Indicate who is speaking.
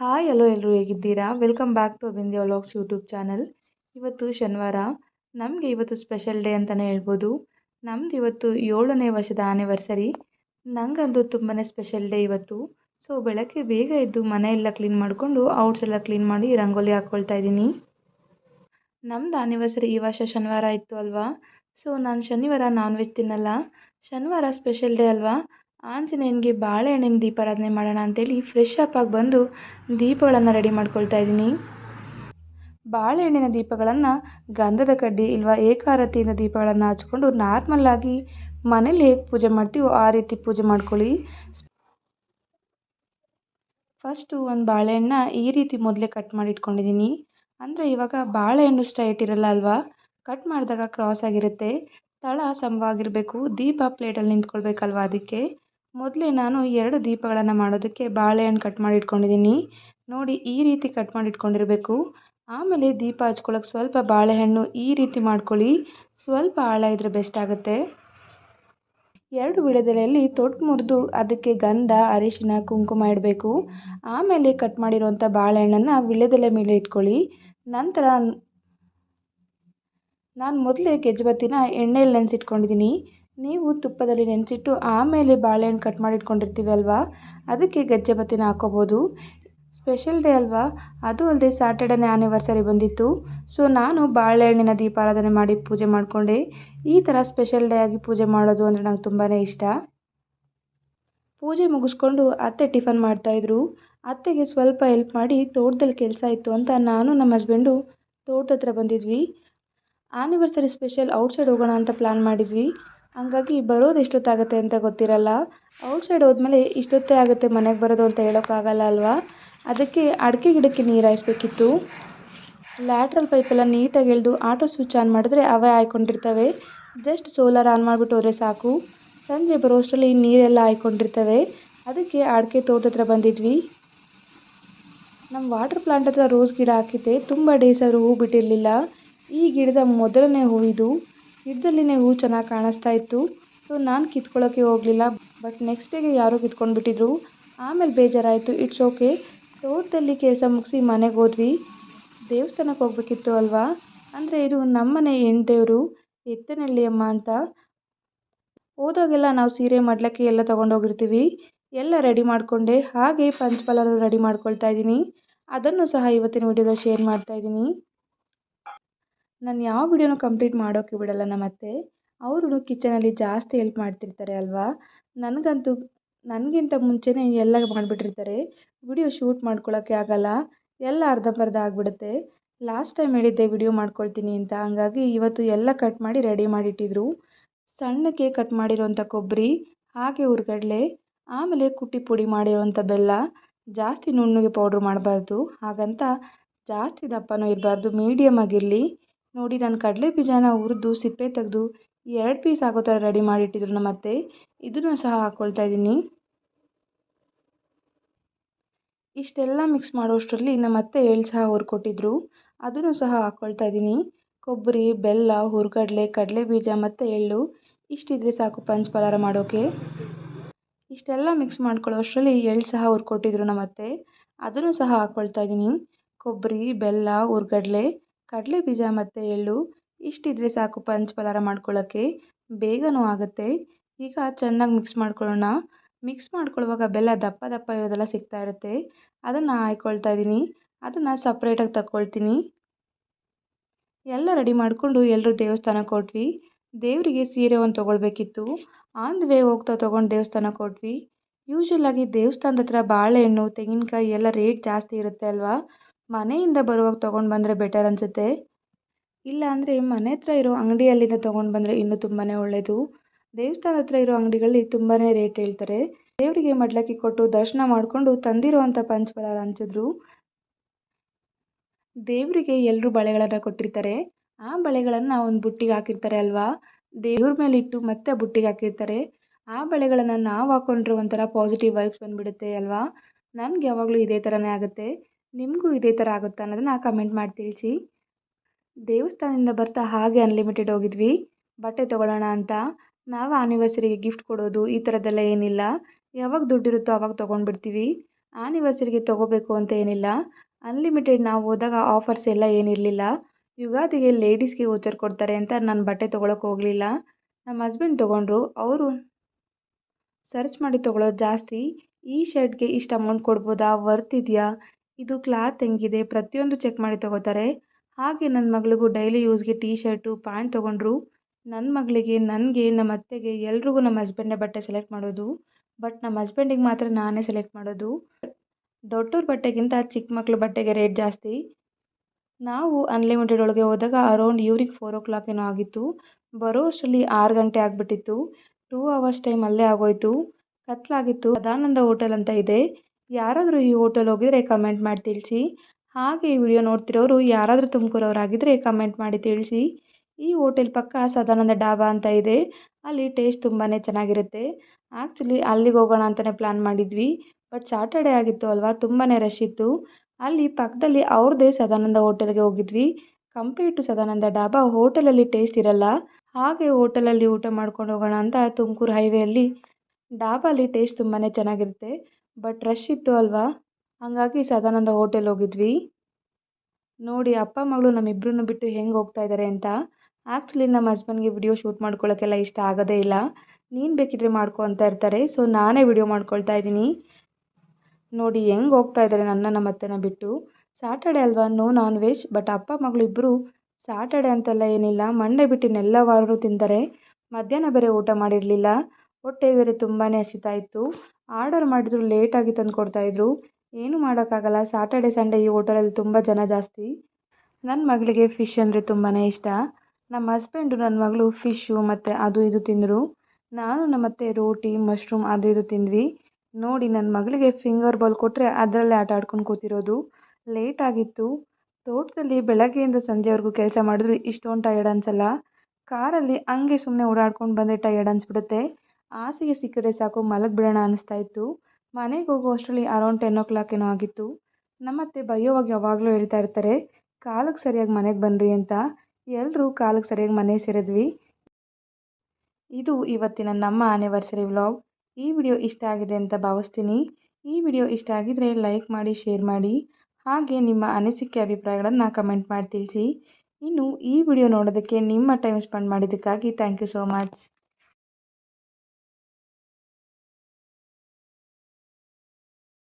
Speaker 1: Hi hello ಎಲ್ಲರೂ ಹೇಗಿದ್ದೀರಾ? Welcome back to Abindya vlogs YouTube channel ಇವತ್ತು ಶನಿವಾರ. ನಮಗೆ ಇವತ್ತು ಸ್ಪೆಷಲ್ ಡೇ ಅಂತಲೇ ಹೇಳ್ಬೋದು. ನಮ್ದು ಇವತ್ತು ಏಳನೇ ವರ್ಷದ ಆನಿವರ್ಸರಿ ನನಗಂತೂ ತುಂಬಾ ಸ್ಪೆಷಲ್ ಡೇ ಇವತ್ತು. ಸೊ ಬೆಳಗ್ಗೆ ಬೇಗ ಎದ್ದು ಮನೆ ಎಲ್ಲ ಕ್ಲೀನ್ ಮಾಡಿಕೊಂಡು ಔಟ್ಸ್ ಎಲ್ಲ ಕ್ಲೀನ್ ಮಾಡಿ ರಂಗೋಲಿ ಹಾಕ್ಕೊಳ್ತಾ ಇದ್ದೀನಿ. ನಮ್ದು ಆನಿವರ್ಸರಿ ಈ ವರ್ಷ ಶನಿವಾರ ಇತ್ತು ಅಲ್ವಾ? ಸೊ ನಾನು ಶನಿವಾರ ನಾನ್ ವೆಜ್ ತಿನ್ನಲ್ಲ. ಶನಿವಾರ ಸ್ಪೆಷಲ್ ಡೇ ಅಲ್ವಾ? ಆಂಜನೇಯನಿಗೆ ಬಾಳೆಹಣ್ಣಿನ ದೀಪಾರಾಧನೆ ಮಾಡೋಣ ಅಂತೇಳಿ ಫ್ರೆಶ್ ಅಪ್ ಆಗಿ ಬಂದು ದೀಪಗಳನ್ನು ರೆಡಿ ಮಾಡ್ಕೊಳ್ತಾ ಇದ್ದೀನಿ. ಬಾಳೆಹಣ್ಣಿನ ದೀಪಗಳನ್ನು ಗಂಧದ ಕಡ್ಡಿ ಇಲ್ವಾ ಏಕಾರತಿಯಿಂದ ದೀಪಗಳನ್ನು ಹಚ್ಕೊಂಡು ನಾರ್ಮಲ್ಲಾಗಿ ಮನೇಲಿ ಹೇಗೆ ಪೂಜೆ ಮಾಡ್ತೀವೋ ಆ ರೀತಿ ಪೂಜೆ ಮಾಡ್ಕೊಳ್ಳಿ. ಫಸ್ಟು ಒಂದು ಬಾಳೆಹಣ್ಣ ಈ ರೀತಿ ಮೊದಲೇ ಕಟ್ ಮಾಡಿ ಇಟ್ಕೊಂಡಿದ್ದೀನಿ. ಅಂದರೆ ಇವಾಗ ಬಾಳೆಹಣ್ಣು ಸ್ಟ್ರೈಟ್ ಇರಲ್ಲ ಅಲ್ವಾ? ಕಟ್ ಮಾಡಿದಾಗ ಕ್ರಾಸ್ ಆಗಿರುತ್ತೆ. ತಳ ಸಮವಾಗಿರಬೇಕು ದೀಪ ಪ್ಲೇಟಲ್ಲಿ ನಿಂತ್ಕೊಳ್ಬೇಕಲ್ವಾ ಅದಕ್ಕೆ? ಮೊದಲೇ ನಾನು ಎರಡು ದೀಪಗಳನ್ನು ಮಾಡೋದಕ್ಕೆ ಬಾಳೆಹಣ್ಣು ಕಟ್ ಮಾಡಿ ಇಟ್ಕೊಂಡಿದ್ದೀನಿ ನೋಡಿ ಈ ರೀತಿ ಕಟ್ ಮಾಡಿ ಇಟ್ಕೊಂಡಿರಬೇಕು ಆಮೇಲೆ ದೀಪ ಹಚ್ಕೊಳ್ಳೋಕೆ ಸ್ವಲ್ಪ ಬಾಳೆಹಣ್ಣು ಈ ರೀತಿ ಮಾಡ್ಕೊಳ್ಳಿ. ಸ್ವಲ್ಪ ಆಳ ಇದ್ದರೆ ಬೆಸ್ಟ್ ಆಗುತ್ತೆ. ಎರಡು ವಿಳೆದೆಲೆಯಲ್ಲಿ ತೊಟ್ಟು ಮುರಿದು ಅದಕ್ಕೆ ಗಂಧ, ಅರಿಶಿನ, ಕುಂಕುಮ ಇಡಬೇಕು. ಆಮೇಲೆ ಕಟ್ ಮಾಡಿರುವಂಥ ಬಾಳೆಹಣ್ಣನ್ನು ವಿಳೆದೆಲೆ ಮೇಲೆ ಇಟ್ಕೊಳ್ಳಿ. ನಂತರ ನಾನು ಮೊದಲೇ ಗೆಜ್ಜುಬತ್ತಿನ ಎಣ್ಣೆಯಲ್ಲಿ ನೆನೆಸಿಟ್ಕೊಂಡಿದ್ದೀನಿ ನೀವು ತುಪ್ಪದಲ್ಲಿ ನೆನೆಸಿಟ್ಟು ಆಮೇಲೆ ಬಾಳೆಹಣ್ಣು ಕಟ್ ಮಾಡಿ ಇಟ್ಕೊಂಡಿರ್ತೀವಿ ಅಲ್ವಾ? ಅದಕ್ಕೆ ಗೆಜ್ಜೆಬತ್ತಿನ ಹಾಕೋಬೋದು. ಸ್ಪೆಷಲ್ ಡೇ ಅಲ್ವಾ? ಅದು ಅಲ್ಲದೆ ಸ್ಯಾಟರ್ಡೇನೇ ಆನಿವರ್ಸರಿ ಬಂದಿತ್ತು. ಸೊ ನಾನು ಬಾಳೆಹಣ್ಣಿನ ದೀಪಾರಾಧನೆ ಮಾಡಿ ಪೂಜೆ ಮಾಡಿಕೊಂಡೆ. ಈ ಥರ ಸ್ಪೆಷಲ್ ಡೇ ಆಗಿ ಪೂಜೆ ಮಾಡೋದು ಅಂದರೆ ನಂಗೆ ತುಂಬಾ ಇಷ್ಟ. ಪೂಜೆ ಮುಗಿಸ್ಕೊಂಡು ಅತ್ತೆ ಟಿಫನ್ ಮಾಡ್ತಾಯಿದ್ರು ಅತ್ತೆಗೆ ಸ್ವಲ್ಪ ಹೆಲ್ಪ್ ಮಾಡಿ ತೋಟದಲ್ಲಿ ಕೆಲಸ ಇತ್ತು ಅಂತ ನಾನು ನಮ್ಮ ಹಸ್ಬೆಂಡು ತೋಟದ ಹತ್ರ ಬಂದಿದ್ವಿ. ಆನಿವರ್ಸರಿ ಸ್ಪೆಷಲ್ ಔಟ್ಸೈಡ್ ಹೋಗೋಣ ಅಂತ ಪ್ಲ್ಯಾನ್ ಮಾಡಿದ್ವಿ. ಹಂಗಾಗಿ ಬರೋದು ಎಷ್ಟೊತ್ತಾಗುತ್ತೆ ಅಂತ ಗೊತ್ತಿರಲ್ಲ. ಔಟ್ಸೈಡ್ ಹೋದ್ಮೇಲೆ ಇಷ್ಟೊತ್ತೇ ಆಗುತ್ತೆ ಮನೆಗೆ ಬರೋದು ಅಂತ ಹೇಳೋಕ್ಕಾಗಲ್ಲ ಅಲ್ವಾ? ಅದಕ್ಕೆ ಅಡಿಕೆ ಗಿಡಕ್ಕೆ ನೀರು ಹಾಯಿಸ್ಬೇಕಿತ್ತು. ಲ್ಯಾಟ್ರಲ್ ಪೈಪೆಲ್ಲ ನೀಟಾಗಿ ಎಳೆದು ಆಟೋ ಸ್ವಿಚ್ ಆನ್ ಮಾಡಿದ್ರೆ ಅವೇ ಹಾಯ್ಕೊಂಡಿರ್ತವೆ. ಜಸ್ಟ್ ಸೋಲಾರ್ ಆನ್ ಮಾಡಿಬಿಟ್ಟು ಹೋದರೆ ಸಾಕು. ಸಂಜೆ ಬರೋಷ್ಟರಲ್ಲಿ ನೀರೆಲ್ಲ ಹಾಯ್ಕೊಂಡಿರ್ತವೆ. ಅದಕ್ಕೆ ಅಡಿಕೆ ತೋಟದ ಹತ್ರ ಬಂದಿದ್ವಿ. ನಮ್ಮ ವಾಟರ್ ಪ್ಲಾಂಟ್ ಹತ್ರ ರೋಸ್ ಗಿಡ ಹಾಕಿದ್ದೆ. ತುಂಬ ಡೇಸ್ ಆದರೂ ಹೂ ಬಿಟ್ಟಿರಲಿಲ್ಲ. ಈ ಗಿಡದ ಮೊದಲನೇ ಹೂವಿದು ಗಿಡದಲ್ಲಿನೇ ಹೂ ಚೆನ್ನಾಗಿ ಕಾಣಿಸ್ತಾ ಇತ್ತು. ಸೊ ನಾನು ಕಿತ್ಕೊಳ್ಳೋಕ್ಕೆ ಹೋಗಲಿಲ್ಲ ಬಟ್ ನೆಕ್ಸ್ಟ್ ಡೇಗೆ ಯಾರೋ ಕಿತ್ಕೊಂಡ್ಬಿಟ್ಟಿದ್ರು. ಆಮೇಲೆ ಬೇಜಾರಾಯಿತು ಇಟ್ಸ್ ಓಕೆ ತೋಟದಲ್ಲಿ ಕೆಲಸ ಮುಗಿಸಿ ಮನೆಗೆ ಹೋದ್ವಿ. ದೇವಸ್ಥಾನಕ್ಕೆ ಹೋಗ್ಬೇಕಿತ್ತು ಅಲ್ವಾ? ಅಂದರೆ ಇದು ನಮ್ಮನೆ ಹೆಣ್ದೇವರು ಎತ್ತನಹಳ್ಳಿ ಅಮ್ಮ ಅಂತ. ಹೋದಾಗೆಲ್ಲ ನಾವು ಸೀರೆ ಮಾಡ್ಲಕ್ಕೆ ಎಲ್ಲ ತೊಗೊಂಡೋಗಿರ್ತೀವಿ. ಎಲ್ಲ ರೆಡಿ ಮಾಡಿಕೊಂಡೆ, ಹಾಗೆ ಪಂಚಫಲರು ರೆಡಿ ಮಾಡ್ಕೊಳ್ತಾ ಇದ್ದೀನಿ. ಅದನ್ನು ಸಹ ಇವತ್ತಿನ ವಿಡಿಯೋದಲ್ಲಿ ಶೇರ್ ಮಾಡ್ತಾ ಇದ್ದೀನಿ. ನಾನು ಯಾವ ವಿಡಿಯೋನು ಕಂಪ್ಲೀಟ್ ಮಾಡೋಕ್ಕೆ ಬಿಡಲ್ಲ ನಮ್ಮ ಅತ್ತೆ. ಅವರು ಕಿಚನಲ್ಲಿ ಜಾಸ್ತಿ ಹೆಲ್ಪ್ ಮಾಡ್ತಿರ್ತಾರೆ ಅಲ್ವಾ? ನನಗಂತೂ ನನಗಿಂತ ಮುಂಚೆನೇ ಎಲ್ಲ ಮಾಡಿಬಿಟ್ಟಿರ್ತಾರೆ. ವಿಡಿಯೋ ಶೂಟ್ ಮಾಡ್ಕೊಳ್ಳೋಕ್ಕೆ ಆಗಲ್ಲ. ಎಲ್ಲ ಅರ್ಧಂಬರ್ಧ ಆಗಿಬಿಡುತ್ತೆ. ಲಾಸ್ಟ್ ಟೈಮ್ ಹೇಳಿದ್ದೆ ವಿಡಿಯೋ ಮಾಡ್ಕೊಳ್ತೀನಿ ಅಂತ. ಹಾಗಾಗಿ ಇವತ್ತು ಎಲ್ಲ ಕಟ್ ಮಾಡಿ ರೆಡಿ ಮಾಡಿಟ್ಟಿದ್ರು. ಸಣ್ಣಕ್ಕೆ ಕಟ್ ಮಾಡಿರೋಂಥ ಕೊಬ್ಬರಿ ಹಾಗೆ ಹುರ್ಗಡ್ಲೆ ಆಮೇಲೆ ಕುಟ್ಟಿ ಪುಡಿ ಮಾಡಿರೋಂಥ ಬೆಲ್ಲ, ಜಾಸ್ತಿ ನುಣ್ಣಗೆ ಪೌಡ್ರ್ ಮಾಡಬಾರ್ದು. ಹಾಗಂತ ಜಾಸ್ತಿ ದಪ್ಪನೂ ಇರಬಾರ್ದು. ಮೀಡಿಯಮ್ ಆಗಿರಲಿ. ನೋಡಿ ನಾನು ಕಡಲೆ ಬೀಜನ ಹುರಿದು ಸಿಪ್ಪೆ ತೆಗೆದು ಎರಡು ಪೀಸ್ ಆಗೋ ಥರ ರೆಡಿ ಮಾಡಿಟ್ಟಿದ್ರು ನಮ್ಮ ಅತ್ತೆ. ಇದನ್ನು ಸಹ ಹಾಕ್ಕೊಳ್ತಾ ಇದ್ದೀನಿ. ಇಷ್ಟೆಲ್ಲ ಮಿಕ್ಸ್ ಮಾಡೋಷ್ಟರಲ್ಲಿ ನಮ್ಮ ಅತ್ತೆ ಎಳ್ಳು ಸಹ ಹುರ್ಕೊಟ್ಟಿದ್ರು. ಅದನ್ನು ಸಹ ಹಾಕ್ಕೊಳ್ತಾ ಇದ್ದೀನಿ. ಕೊಬ್ಬರಿ, ಬೆಲ್ಲ, ಹುರ್ಗಡ್ಲೆ, ಕಡಲೆ ಬೀಜ ಮತ್ತು ಎಳ್ಳು. ಇಷ್ಟಿದ್ರೆ ಸಾಕು ಪಂಚ್ ಪಲಾರ ಮಾಡೋಕ್ಕೆ ಇಷ್ಟೆಲ್ಲ ಮಿಕ್ಸ್ ಮಾಡ್ಕೊಳ್ಳೋಷ್ಟರಲ್ಲಿ ಎಳ್ಳು ಸಹ ಹುರ್ಕೊಟ್ಟಿದ್ರು ನಮ್ಮ ಅತ್ತೆ. ಅದನ್ನು ಸಹ ಹಾಕ್ಕೊಳ್ತಾ ಇದ್ದೀನಿ. ಕೊಬ್ಬರಿ, ಬೆಲ್ಲ, ಹುರ್ಗಡ್ಲೆ. ಕಡಲೆ ಬೀಜ ಮತ್ತು ಎಳ್ಳು ಇಷ್ಟಿದ್ರೆ ಸಾಕು ಪಂಚ್ ಪಲಾರ ಮಾಡ್ಕೊಳ್ಳೋಕ್ಕೆ ಬೇಗನೂ ಆಗುತ್ತೆ. ಈಗ ಚೆನ್ನಾಗಿ ಮಿಕ್ಸ್ ಮಾಡ್ಕೊಳ್ಳೋಣ. ಮಿಕ್ಸ್ ಮಾಡ್ಕೊಳ್ಳುವಾಗ ಬೆಲ್ಲ ದಪ್ಪ ದಪ್ಪ ಇರೋದೆಲ್ಲ ಸಿಗ್ತಾ ಇರುತ್ತೆ. ಅದನ್ನು ಹಾಯ್ಕೊಳ್ತಾ ಇದ್ದೀನಿ ಅದನ್ನು ಸಪ್ರೇಟಾಗಿ ತಗೊಳ್ತೀನಿ ಎಲ್ಲ ರೆಡಿ ಮಾಡಿಕೊಂಡು ಎಲ್ಲರೂ ದೇವಸ್ಥಾನಕ್ಕೆ ಕೊಟ್ವಿ. ದೇವರಿಗೆ ಸೀರೆ ಒಂದು ತೊಗೊಳ್ಬೇಕಿತ್ತು. ಆನ್ ದ ವೇ ಹೋಗ್ತಾ ತೊಗೊಂಡು ದೇವಸ್ಥಾನಕ್ಕೆ ಹೊರಟ್ವಿ ಯೂಶ್ವಲಾಗಿ ದೇವಸ್ಥಾನದ ಹತ್ರ ಬಾಳೆಹಣ್ಣು, ತೆಂಗಿನಕಾಯಿ ಎಲ್ಲ ರೇಟ್ ಜಾಸ್ತಿ ಇರುತ್ತೆ ಅಲ್ವಾ? ಮನೆಯಿಂದ ಬರುವಾಗ ತೊಗೊಂಡು ಬಂದರೆ ಬೆಟರ್ ಅನಿಸುತ್ತೆ. ಇಲ್ಲ ಅಂದರೆ ಮನೆ ಹತ್ರ ಇರೋ ಅಂಗಡಿಯಲ್ಲಿಂದ ತೊಗೊಂಡು ಬಂದರೆ ಇನ್ನೂ ತುಂಬಾ ಒಳ್ಳೆಯದು ದೇವಸ್ಥಾನ ಹತ್ರ ಇರೋ ಅಂಗಡಿಗಳಲ್ಲಿ ತುಂಬಾ ರೇಟ್ ಹೇಳ್ತಾರೆ. ದೇವರಿಗೆ ಮಡ್ಲಕ್ಕಿ ಕೊಟ್ಟು ದರ್ಶನ ಮಾಡಿಕೊಂಡು ತಂದಿರುವಂಥ ಪಂಚಫಲಾರ ಹಂಚಿದ್ರು ದೇವರಿಗೆ ಎಲ್ಲರೂ ಬಳೆಗಳನ್ನು ಕೊಟ್ಟಿರ್ತಾರೆ. ಆ ಬಳೆಗಳನ್ನು ಒಂದು ಬುಟ್ಟಿಗೆ ಹಾಕಿರ್ತಾರೆ ಅಲ್ವಾ? ದೇವ್ರ ಮೇಲೆ ಇಟ್ಟು ಮತ್ತೆ ಬುಟ್ಟಿಗೆ ಹಾಕಿರ್ತಾರೆ. ಆ ಬಳೆಗಳನ್ನು ನಾವು ಹಾಕ್ಕೊಂಡ್ರೆ ಒಂಥರ ಪಾಸಿಟಿವ್ ವೈಬ್ಸ್ ಬಂದುಬಿಡುತ್ತೆ ಅಲ್ವಾ? ನನಗೆ ಯಾವಾಗಲೂ ಇದೇ ಥರನೇ ಆಗುತ್ತೆ. ನಿಮಗೂ ಇದೇ ಥರ ಆಗುತ್ತಾ ಅನ್ನೋದನ್ನು ಕಮೆಂಟ್ ಮಾಡಿ ತಿಳಿಸಿ. ದೇವಸ್ಥಾನದಿಂದ ಬರ್ತಾ ಹಾಗೆ ಅನ್ಲಿಮಿಟೆಡ್ ಹೋಗಿದ್ವಿ. ಬಟ್ಟೆ ತೊಗೊಳ್ಳೋಣ ಅಂತ. ನಾವು ಆನಿವರ್ಸರಿಗೆ ಗಿಫ್ಟ್ ಕೊಡೋದು ಈ ಥರದ್ದೆಲ್ಲ ಏನಿಲ್ಲ. ಯಾವಾಗ ದುಡ್ಡಿರುತ್ತೋ ಅವಾಗ ತೊಗೊಂಡ್ಬಿಡ್ತೀವಿ. ಆನಿವರ್ಸರಿಗೆ ತೊಗೋಬೇಕು ಅಂತ ಏನಿಲ್ಲ. ಅನ್ಲಿಮಿಟೆಡ್ ನಾವು ಹೋದಾಗ ಆಫರ್ಸ್ ಎಲ್ಲ ಏನಿರಲಿಲ್ಲ. ಯುಗಾದಿಗೆ ಲೇಡೀಸ್ಗೆ ಓಚರ್ ಕೊಡ್ತಾರೆ ಅಂತ ನಾನು ಬಟ್ಟೆ ತೊಗೊಳಕ್ಕೆ ಹೋಗಲಿಲ್ಲ. ನಮ್ಮ ಹಸ್ಬೆಂಡ್ ತೊಗೊಂಡ್ರು. ಅವರು ಸರ್ಚ್ ಮಾಡಿ ತೊಗೊಳೋದು ಜಾಸ್ತಿ. ಈ ಶರ್ಟ್ಗೆ ಇಷ್ಟು ಅಮೌಂಟ್ ಕೊಡ್ಬೋದಾ? ವರ್ತ್ ಇದೆಯಾ? ಇದು ಕ್ಲಾತ್ ಹೆಂಗಿದೆ? ಪ್ರತಿಯೊಂದು ಚೆಕ್ ಮಾಡಿ ತೊಗೋತಾರೆ. ಹಾಗೆ ನನ್ನ ಮಗಳಿಗೂ ಡೈಲಿ ಯೂಸ್ಗೆ ಟೀ ಶರ್ಟು ಪ್ಯಾಂಟ್ ತೊಗೊಂಡ್ರು. ನನ್ನ ಮಗಳಿಗೆ, ನನಗೆ ನಮ್ಮ ಅತ್ತೆಗೆ, ಎಲ್ರಿಗೂ ನಮ್ಮ ಹಸ್ಬೆಂಡೇ ಬಟ್ಟೆ ಸೆಲೆಕ್ಟ್ ಮಾಡೋದು. ಬಟ್ ನಮ್ಮ ಹಸ್ಬೆಂಡಿಗೆ ಮಾತ್ರ ನಾನೇ ಸೆಲೆಕ್ಟ್ ಮಾಡೋದು. ದೊಡ್ಡವ್ರ ಬಟ್ಟೆಗಿಂತ ಚಿಕ್ಕ ಮಕ್ಳ ಬಟ್ಟೆಗೆ ರೇಟ್ ಜಾಸ್ತಿ. ನಾವು ಅನ್ಲಿಮಿಟೆಡ್ ಒಳಗೆ ಹೋದಾಗ ಅರೌಂಡ್ ಇವ್ರಿಗೆ ಫೋರ್ ಓ ಕ್ಲಾಕ್ ಏನೋ ಆಗಿತ್ತು. ಬರೋ ಅಷ್ಟರಲ್ಲಿ ಆರು ಗಂಟೆ ಆಗಿಬಿಟ್ಟಿತ್ತು. ಟೂ ಅವರ್ಸ್ ಟೈಮ್ ಅಲ್ಲೇ ಆಗೋಯಿತು. ಕತ್ಲಾಗಿತ್ತು. ಸದಾನಂದ ಹೋಟೆಲ್ ಅಂತ ಇದೆ. ಯಾರಾದರೂ ಈ ಹೋಟೆಲ್ ಹೋಗಿದ್ರೆ ಕಮೆಂಟ್ ಮಾಡಿ ತಿಳಿಸಿ. ಹಾಗೆ ಈ ವಿಡಿಯೋ ನೋಡ್ತಿರೋರು ಯಾರಾದರೂ ತುಮಕೂರವರಾಗಿದ್ದರೆ ಕಮೆಂಟ್ ಮಾಡಿ ತಿಳಿಸಿ. ಈ ಹೋಟೆಲ್ ಪಕ್ಕ ಸದಾನಂದ ಡಾಬಾ ಅಂತ ಇದೆ. ಅಲ್ಲಿ ಟೇಸ್ಟ್ ತುಂಬಾ ಚೆನ್ನಾಗಿರುತ್ತೆ. ಆ್ಯಕ್ಚುಲಿ ಅಲ್ಲಿಗೆ ಹೋಗೋಣ ಅಂತಲೇ ಪ್ಲ್ಯಾನ್ ಮಾಡಿದ್ವಿ. ಬಟ್ ಸಾಟರ್ಡೆ ಆಗಿತ್ತು ಅಲ್ವಾ? ತುಂಬಾ ರಶ್ ಇತ್ತು. ಅಲ್ಲಿ ಪಕ್ಕದಲ್ಲಿ ಅವ್ರದ್ದೇ ಸದಾನಂದ ಹೋಟೆಲ್ಗೆ ಹೋಗಿದ್ವಿ. ಕಂಪೇರ್ ಟು ಸದಾನಂದ ಡಾಬಾ ಹೋಟೆಲಲ್ಲಿ ಟೇಸ್ಟ್ ಇರಲ್ಲ. ಹಾಗೆ ಹೋಟೆಲಲ್ಲಿ ಊಟ ಮಾಡ್ಕೊಂಡು ಹೋಗೋಣ ಅಂತ ತುಮಕೂರು ಹೈವೇಯಲ್ಲಿ ಡಾಬಾಲಿ ಟೇಸ್ಟ್ ತುಂಬಾ ಚೆನ್ನಾಗಿರುತ್ತೆ. ಬಟ್ ರಶ್ ಇತ್ತು ಅಲ್ವಾ? ಹಾಗಾಗಿ ಸದಾನಂದ ಹೋಟೆಲ್ ಹೋಗಿದ್ವಿ. ನೋಡಿ, ಅಪ್ಪ ಮಗಳು ನಮ್ಮಿಬ್ಬರನ್ನು ಬಿಟ್ಟು ಹೆಂಗೆ ಹೋಗ್ತಾ ಇದ್ದಾರೆ ಅಂತ. ಆ್ಯಕ್ಚುಲಿ ನಮ್ಮ ಹಸ್ಬೆಂಡ್ಗೆ ವಿಡಿಯೋ ಶೂಟ್ ಮಾಡ್ಕೊಳ್ಳೋಕ್ಕೆಲ್ಲ ಇಷ್ಟ ಆಗೋದೇ ಇಲ್ಲ. ನೀನು ಬೇಕಿದ್ರೆ ಮಾಡ್ಕೊ ಅಂತ ಇರ್ತಾರೆ. ಸೊ ನಾನೇ ವಿಡಿಯೋ ಮಾಡ್ಕೊಳ್ತಾ ಇದ್ದೀನಿ. ನೋಡಿ, ಹೆಂಗೆ ಹೋಗ್ತಾ ಇದ್ದಾರೆ ನನ್ನ ನಮ್ಮ ಅತ್ತೆನ ಬಿಟ್ಟು. ಸಾಟರ್ಡೆ ಅಲ್ವಾ? ನೋ ನಾನ್ ವೆಜ್ ಬಟ್ ಅಪ್ಪ ಮಗಳು ಇಬ್ಬರು ಸಾಟರ್ಡೆ ಅಂತೆಲ್ಲ ಏನಿಲ್ಲ. ಮಂಡೆ ಬಿಟ್ಟಿನೆಲ್ಲ ವಾರರು ತಿಂತಾರೆ. ಮಧ್ಯಾಹ್ನ ಬೇರೆ ಊಟ ಮಾಡಿರಲಿಲ್ಲ. ಹೊಟ್ಟೆ ಬೇರೆ ತುಂಬಾ ಹಸಿತಾ ಇತ್ತು. ಆರ್ಡರ್ ಮಾಡಿದ್ರು ಲೇಟಾಗಿ ತಂದು ಕೊಡ್ತಾಯಿದ್ರು ಏನೂ ಮಾಡೋಕ್ಕಾಗಲ್ಲ. ಸಾಟರ್ಡೆ ಸಂಡೇ ಈ ಹೋಟೆಲಲ್ಲಿ ತುಂಬ ಜನ ಜಾಸ್ತಿ. ನನ್ನ ಮಗಳಿಗೆ ಫಿಶ್ ಅಂದರೆ ತುಂಬಾ ಇಷ್ಟ. ನಮ್ಮ ಹಸ್ಬೆಂಡು ನನ್ನ ಮಗಳು ಫಿಶ್ಶು ಮತ್ತು ಅದು ಇದು ತಿಂದರು. ನಾನು ನಮ್ಮ ಅತ್ತೆ ರೋಟಿ ಮಶ್ರೂಮ್ ಅದು ಇದು ತಿಂದ್ವಿ. ನೋಡಿ ನನ್ನ ಮಗಳಿಗೆ ಫಿಂಗರ್ ಬಾಲ್ ಕೊಟ್ಟರೆ ಅದರಲ್ಲೇ ಆಟ ಆಡ್ಕೊಂಡು ಕೂತಿರೋದು. ಲೇಟ್ ಆಗಿತ್ತು. ತೋಟದಲ್ಲಿ ಬೆಳಗ್ಗೆಯಿಂದ ಸಂಜೆವರೆಗೂ ಕೆಲಸ ಮಾಡಿದ್ರು. ಇಷ್ಟೊಂದು ಟಯರ್ಡ್ ಅನಿಸಲ್ಲ. ಕಾರಲ್ಲಿ ಹಂಗೆ ಸುಮ್ಮನೆ ಓಡಾಡ್ಕೊಂಡು ಬಂದರೆ ಟಯರ್ಡ್ ಅನಿಸ್ಬಿಡುತ್ತೆ. ಹಾಸಿಗೆ ಸಿಕ್ಕಿದ್ರೆ ಸಾಕು ಮಲಗಿಬಿಡೋಣ ಅನ್ನಿಸ್ತಾ ಇತ್ತು. ಮನೆಗೆ ಹೋಗೋ ಅಷ್ಟರಲ್ಲಿ ಅರೌಂಡ್ ಟೆನ್ ಓ ಕ್ಲಾಕ್ ಏನೋ ಆಗಿತ್ತು. ನಮ್ಮತ್ತೆ ಬೈಯೋವಾಗ ಯಾವಾಗಲೂ ಹೇಳ್ತಾ ಇರ್ತಾರೆ ಕಾಲಕ್ಕೆ ಸರಿಯಾಗಿ ಮನೆಗೆ ಬನ್ನಿರಿ ಅಂತ. ಎಲ್ಲರೂ ಕಾಲಕ್ಕೆ ಸರಿಯಾಗಿ ಮನೆ ಸೇರಿದ್ವಿ. ಇದು ಇವತ್ತಿನ ನಮ್ಮ ಆನಿವರ್ಸರಿ ವ್ಲಾಗ್ ಈ ವಿಡಿಯೋ ಇಷ್ಟ ಆಗಿದೆ ಅಂತ ಭಾವಿಸ್ತೀನಿ. ಈ ವಿಡಿಯೋ ಇಷ್ಟ ಆಗಿದ್ರೆ ಲೈಕ್ ಮಾಡಿ ಶೇರ್ ಮಾಡಿ. ಹಾಗೆ ನಿಮ್ಮ ಅನಿಸಿಕೆ ಅಭಿಪ್ರಾಯಗಳನ್ನು ಕಮೆಂಟ್ ಮಾಡಿ ತಿಳಿಸಿ. ಇನ್ನು ಈ ವಿಡಿಯೋ ನೋಡೋದಕ್ಕೆ ನಿಮ್ಮ ಟೈಮ್ ಸ್ಪೆಂಡ್ ಮಾಡಿದ್ದಕ್ಕಾಗಿ ಥ್ಯಾಂಕ್ ಯು ಸೋ ಮಚ್